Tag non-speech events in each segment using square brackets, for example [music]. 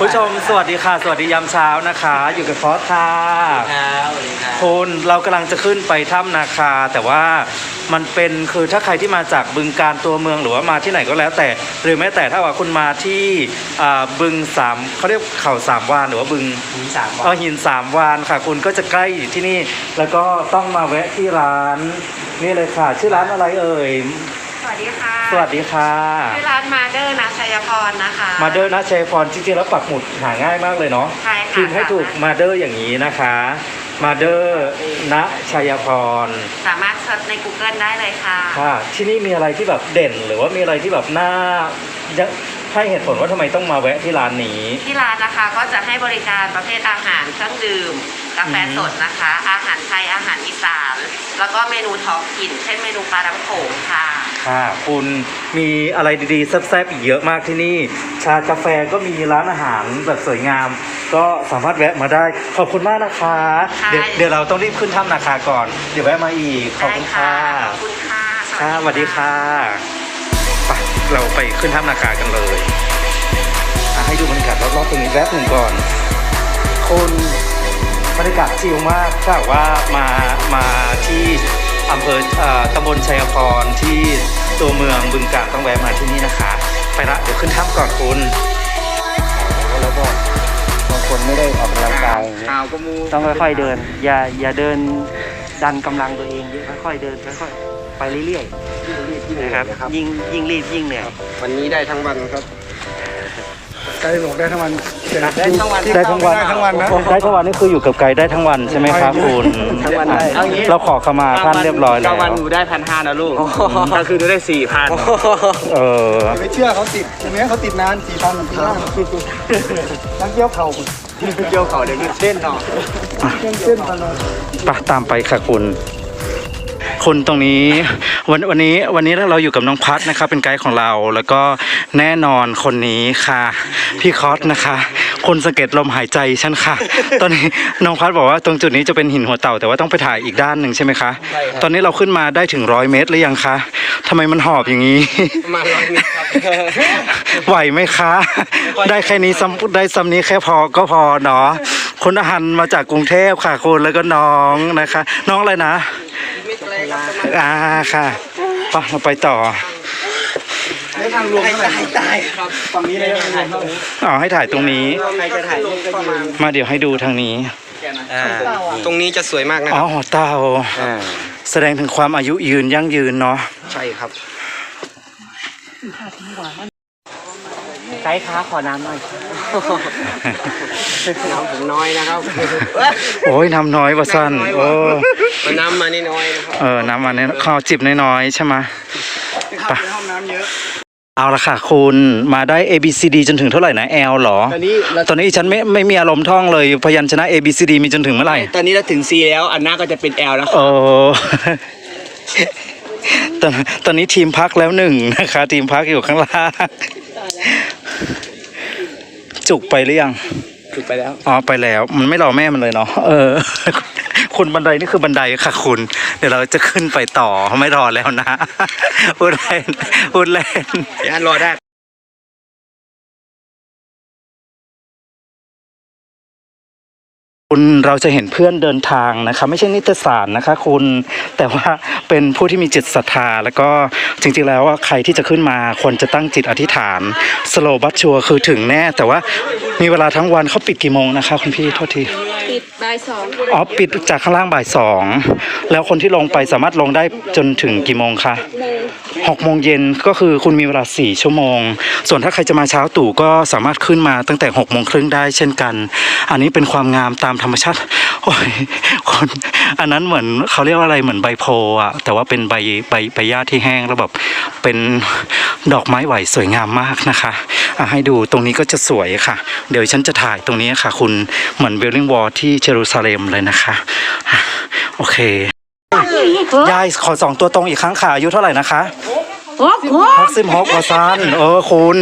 ผู้ชมสวัสดีค่ะ สวัสดียามเช้านะคะ อยู่กับฟอสค่ะครับสวัสดีครับคุณเรากำลังจะขึ้นไปถ้ำนาคา แต่ว่ามันเป็นคือถ้าใครที่มาจากบึงการตัวเมืองหรือว่ามาที่ไหนก็แล้วแต่ หรือแม้แต่ถ้าว่าคุณมาที่อ่าบึงสามเขาเรียกเขาสามวานหรือว่าบึงมีสามวัเออนหินสามวานค่ะ คุณก็จะใกล้อยู่ที่นี่ แล้วก็ต้องมาแวะที่ร้าน นี่เลยค่ะ ชื่อร้านอะไรเอ่ยส วัสดีค่ะ สวัสดีค่ะชื่อร้านมาเดอร์นะชัยพรนะคะ มาเดอร์นะชัยพรจริงๆแล้วปักหมุดหาง่ายมากเลยเนาะใช่ค่ะพิมพ์ให้ถูกมาเดอร์อย่างนี้นะคะมาเดอร์ณชัยพร สามารถเซิร์ชใน Google ได้เลยค่ะ ค่ะ ที่นี่มีอะไรที่แบบเด่น หรือว่ามีอะไรที่แบบน่าจะให้เหตุผลว่าทำไมต้องมาแวะที่ร้านนี้ ที่ร้านนะคะก็จะให้บริการประเภทอาหารเครื่องดื่มกาแฟสดนะคะ อาหารไทยอาหารอีสานแล้วก็เมนูท้องถิ่นเช่นเมนูปลาดังโขงค่ะ ค่ะ คุณมีอะไรดีๆแซ่บๆอีกเยอะมากที่นี่ ชากาแฟก็มีร้านอาหารแบบสวยงาม ก็สามารถแวะมาได้ ขอบคุณมากนะคะ ค่ะ เดี๋ยวเดี๋ยวเราต้องรีบขึ้นถ้ำนาคาก่อน เดี๋ยวแวะมาอีก ขอบได้คุณค่ะค่ะขอบคุณค่ะค่ะสวัสดีค่ะไปเราไปขึ้นถ้ำนาคากันเลยอะให้ดูบรรยากาศรอบๆตรงนี้แวบหนึ่งก่อนคุณบรรยากาศชิลมากถ้าหากว่ามามาที่ อำเภอเอ่อตำบลชัยพรที่ตัวเมืองบึงกาฬต้องแวะมาที่นี่นะคะ ไปละเดี๋ยวขึ้นถ้ำก่อนคุณแล้วก็บางคนไม่ได้ออกกำลังกายอย่างเงี้ยข่าวก็มูต้องค่อยๆเดิน อย่าอย่าเดินดันกำลังตัวเองเยอะค่อยๆเดินค่อยๆไปเรื่อยๆนะครับ ยิ่งยิ่งรีบยิ่งเหนื่อยวันนี้ได้ทั้งวันครับ ไกด์บอกได้ทั้งวันได้ทั้งวันได้ทั้งวันได้ทั้งวันนะได้ทั้งวันนี่คืออยู่กับไกด์ได้ทั้งวันใช่ไหมครับคุณทั้งวันได้อะเราขอขมาท่านเรียบร้อยแล้วกลางวันหนูได้พันห้านะลูกกลางคืนหนูได้สี่พันเออไม่เชื่อเขาติดตรงนี้เขาติดนานสี่พันปีหน้านักเยี่ยวเข่าเกี่ยวเขาเดี๋ยวนี้เส้นเนาะเส้นเส้นตลอดไปตามไปค่ะคุณ คนตรงนี้วันวันนี้วันนี้เราอยู่กับน้องพัดนะคะเป็นไกด์ของเราแล้วก็แน่นอนคนนี้ค่ะ พี่คอสนะคะ คนสังเกตลมหายใจฉันค่ะ ตอนนี้น้องพัดบอกว่าตรงจุดนี้จะเป็นหินหัวเต่าแต่ว่าต้องไปถ่ายอีกด้านหนึ่งใช่ไหมคะ ตอนนี้เราขึ้นมาได้ถึงร้อยเมตรหรือยังคะทำไมมันหอบอย่างนี้ประมาณร้อยเมตรครับไหวไหมคะ ได้แค่นี้ซ้ำได้ซ้ำนี้แค่พอก็พอเนาะคุณอาหันมาจากกรุงเทพค่ะคุณแล้วก็น้องนะคะ น้องอะไรนะ อ่าค่ะไปเราไปต่อได้ทางรวมเท่าไหร่ตายครับฝั่งนี้เลยทางรวมเท่าไหร่อ๋อให้ถ่ายตรงนี้ ใครจะถ่ายรูปก็ยืนมาเดี๋ยวให้ดูทางนี้ตรงนี้จะสวยมากนะอ๋คอรับเต่าแสดงถึงความอายุยืนยั่งยืนเนาะ ใช่ครับ ไกด์ค้าขอน้ำหน่อย น้ำผมน้อยนะครับโอ้ยน้ำน้อยว่าสั้นโอ้มันน้ำมานี่น้อยนะครับเออน้ำมันนี้ขอจิบน้อยๆใช่ไหมครับในห้องน้ำเยอะเอาละค่ะคุณมาได้ A B C D จนถึงเท่าไหร่นะ L เหรอ ตอนนี้เราตอนนี้ฉันไม่ไม่มีอารมณ์ท่องเลยพยัญชนะ A B C D มีจนถึงเมื่อไหร่ ตอนนี้เราถึง C แล้ว อันหน้าก็จะเป็น L แล้วครับโอ้ตอนตอนนี้ทีมพักแล้วหนึ่งนะคะ ทีมพักอยู่ข้างล่าง จุกไปหรือยังถูกไปแล้ว อ๋อไปแล้ว มันไม่รอแม่มันเลยเนาะ เออ คุณบันไดนี่คือบันไดค่ะคุณ เดี๋ยวเราจะขึ้นไปต่อไม่รอแล้วนะพูดเล่นพูดเล่นย่านรอได้ คุณเราจะเห็นเพื่อนเดินทางนะคะ ไม่ใช่นิตยสารนะคะ คุณแต่ว่าเป็นผู้ที่มีจิตศรัทธา แล้วก็จริงๆแล้วว่าใครที่จะขึ้นมาควรจะตั้งจิตอธิษฐานสโลบัตชัวคือถึงแน่ แต่ว่า มีเวลาทั้งวันเขาปิดกี่โมงนะคะคุณพี่โทษทีปิดบ่ายสองอ๋อปิดจากข้างล่างบ่ายสองแล้วคนที่ลงไปสามารถลงได้จนถึงกี่โมงคะโมงหกโมงเย็นก็คือคุณมีเวลาสี่ชั่วโมง ส่วนถ้าใครจะมาเช้าตู่ก็สามารถขึ้นมาตั้งแต่หกโมงครึ่งได้เช่นกัน อันนี้เป็นความงามตามธรรมชาติโอ้ยคนอันนั้นเหมือนเขาเรียกว่าอะไรเหมือนใบโพธิ์อะแต่ว่าเป็นใบใบใบหญ้าที่แห้งแล้วแบบเป็นดอกไม้ไหวสวยงามมากนะคะอะให้ดูตรงนี้ก็จะสวยค่ะเดี๋ยวฉันจะถ่ายตรงนี้ค่ะ คุณเหมือนเวลลิงวอลที่เยรูซาเล็มเลยนะคะอะโอเคยายขอสองตัวตรงอีกครั้งค่ะอายุเท่าไหร่นะคะโอ้โหฮอกซิมฮอกวาซานเออคุณ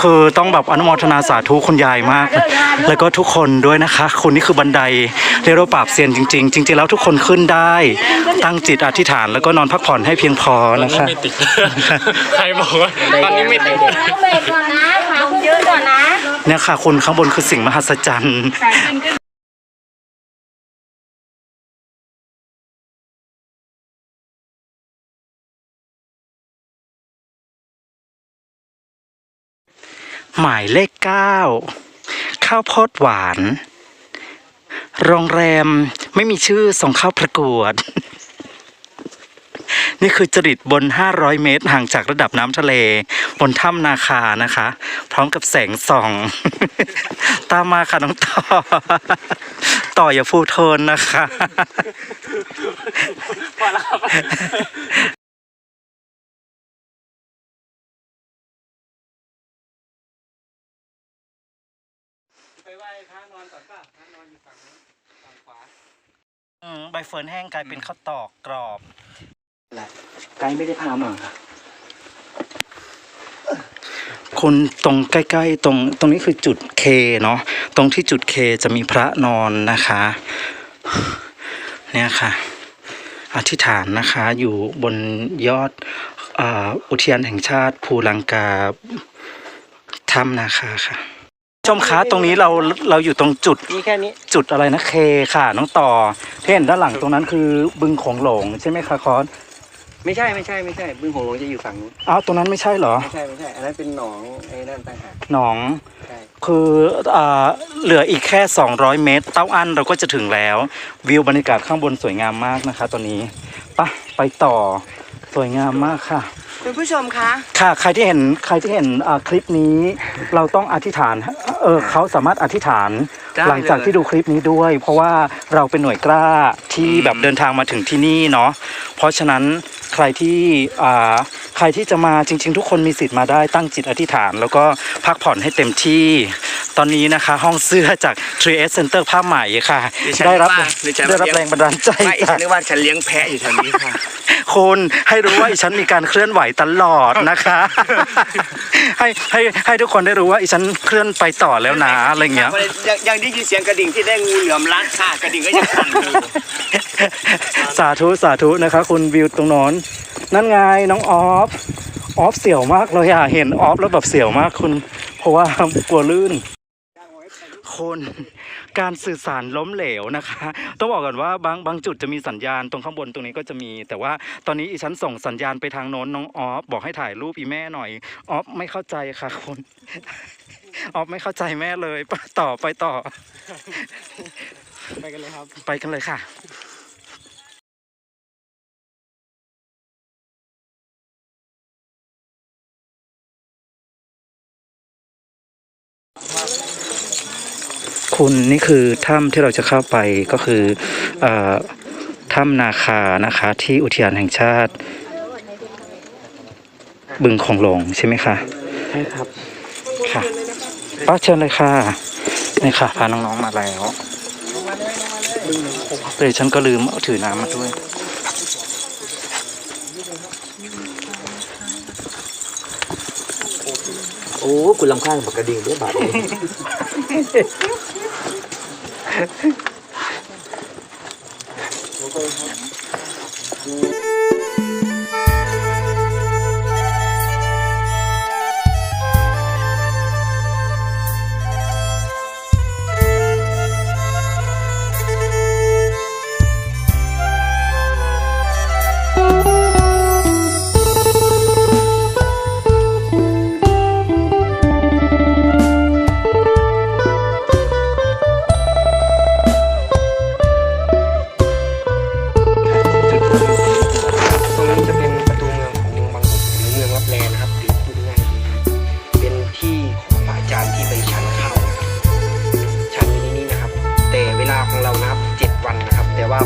คือต้องแบบอนุโมทนาสาธุคุณยายมาก แล้วก็ทุกคนด้วยนะคะคุณนี่คือบันไดเรียกว่าปราบเซียนจริง ๆ จริง ๆ แล้วทุกคนขึ้นได้ ตั้งจิตอธิษฐานแล้วก็นอนพักผ่อนให้เพียงพอนะคะใครบอกว่าตอนนี้ไม่ติดเบรกก่อนนะขาคุณเยอะก่อนนะ เนี่ยค่ะคุณข้างบนคือสิ่งมหัศจรรย์หมายเลขเก้าข้าวโพดหวาน โรงแรมไม่มีชื่อส่งเข้าประกวด นี่คือจริตบน 500 เมตรห่างจากระดับน้ำทะเล บนถ้ำนาคานะคะ พร้อมกับแสงส่อง ตามมาค่ะน้องต่อ ต่ออย่าฟูโทนนะคะไปไหว้พอนก่อนป่ะพระนอนอยู่ฝั่งนู้นฝั่งขวาอืมใบเฟิร์นแห้งกลายเป็นข้าวตอกกรอบ ไกด์ไม่ได้พามาคุณตรงใกล้ๆตรงตรงนี้คือจุดเคเนาะตรงที่จุดเคจะมีพระนอนนะคะ เนี่ยค่ะ อธิษฐานนะคะอยู่บนยอดอาอุทยานแห่งชาติภูลังกาถ้ำนาคาค่ะชมคะตรงนี้เราเราอยู่ตรงจุดมีแค่นี้จุดอะไรนะเคค่ะ น้องต่อที่เห็นด้านหลังตรงนั้นคือบึงโขงหลงใช่ไหมคะคอน ไม่ใช่ไม่ใช่ไม่ใช่บึงโขงหลงจะอยู่ฝั่งนู้นอ้าวตรงนั้นไม่ใช่เหรอ ไม่ใช่ไม่ใช่ อันนั้นเป็นหนองไอ้นั่นต่างหากหนอง ใช่คืออ่าเหลืออีกแค่ 200 เมตร เต้าอั้นเราก็จะถึงแล้ว วิวบรรยากาศข้างบนสวยงามมากนะคะ ตอนนี้ไปะไปต่อสวยงามมากค่ะ คุณผู้ชมคะค่ะใครที่เห็นใครที่เห็นอ่าคลิปนี้ เราต้องอธิษฐานเออเขาสามารถอธิษฐานหลังจากที่ดูคลิปนี้ด้วย เพราะว่าเราเป็นหน่วยกล้าที่แบบเดินทางมาถึงที่นี่เนาะเพราะฉะนั้นใครที่อ่าใครที่จะมาจริง ๆ ทุกคนมีสิทธิ์มาได้ตั้งจิตอธิษฐาน แล้วก็พักผ่อนให้เต็มที่ ตอนนี้นะคะ ห้องเสื้อจาก 3S Center ผ้าไหมค่ะได้รับได้รับแรงบันดาลใจไม่ฉัจากนนึกว่าฉันเลี้ยงแพะอยู่แถวนี้ค่ะคุณให้รู้ว่า อีฉันมีการเคลื่อนไหวตลอดนะคะ ให้ให้ให้ทุกคนได้รู้ว่าอีฉันเคลื่อนไปต่อแล้วนะอะไรเงี้ยยังยังได้ยินเสียงกระดิ่งที่ได้งูเหลือมรัดค่ะกระดิ่งก็ยังสั่นอยู่สาธุสาธุนะคะ คุณวิวตรงโนนนั่นไงน้องออฟออฟเสี่ยวมากเลยอะเห็นออฟแล้วแบบเสี่ยวมากคุณ เพราะว่ากลัวลื่นคน การสื่อสารล้มเหลวนะคะ ต้องบอกก่อนว่าบางบางจุดจะมีสัญญาณตรงข้างบนตรงนี้ก็จะมี แต่ว่าตอนนี้อีฉันส่งสัญญาณไปทางโน้นน้องออฟบอกให้ถ่ายรูปอีแม่หน่อยออฟไม่เข้าใจค่ะคุณออฟไม่เข้าใจแม่เลยไปต่อไปต่อ ไปกันเลยครับ ไปกันเลยค่ะคุ ณนี่คือถ้ำที่เราจะเข้าไปก็คือเออถ้ำนาคานะคะที่อุทยานแห่งชาติ บึงของหลงใช่ไหมคะใช่ครับค่ะป้าเชิญเลยค่ะนี่ค่ะพาน้องๆมาแล้วเลยฉันก็ลืมเอาถือน้ำมาด้วยโอ้คุณลำข้างปากกระดิ่งด้วยบาท Yeah. [laughs]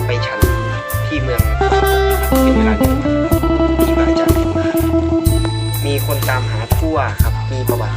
ไปฉันที่เมืองเป็นเวลาเจ็ดวันที่มาจารย์ให้มามีคนตามหาทั่วครับ มีประวัติ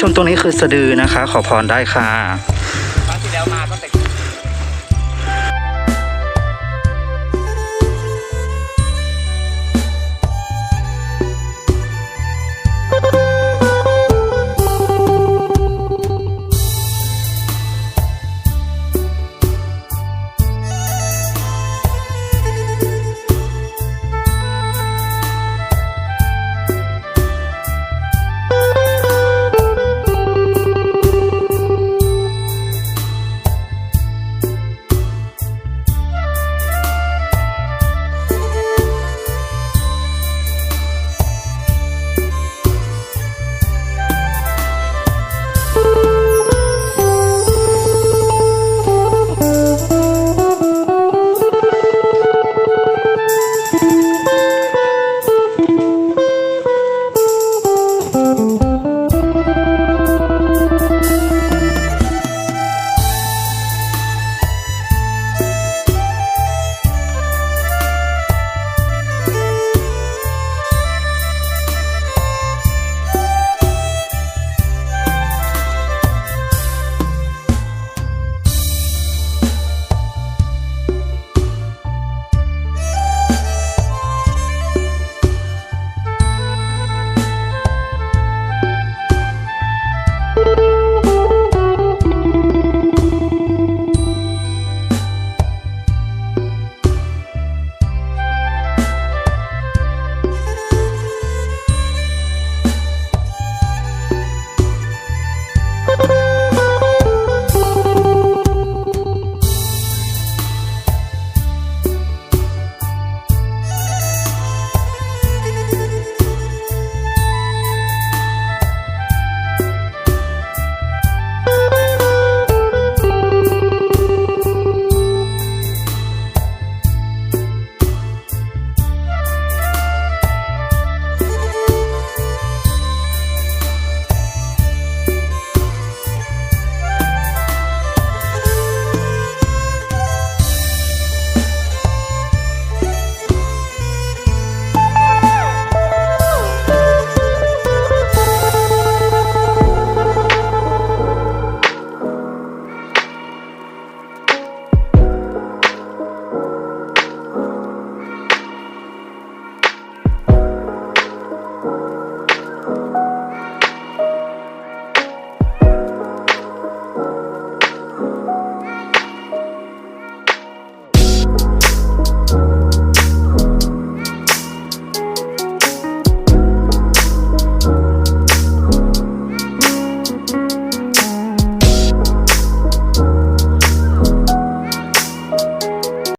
ชมตรงนี้คือสะดือนะคะ ขอพรได้ค่ะ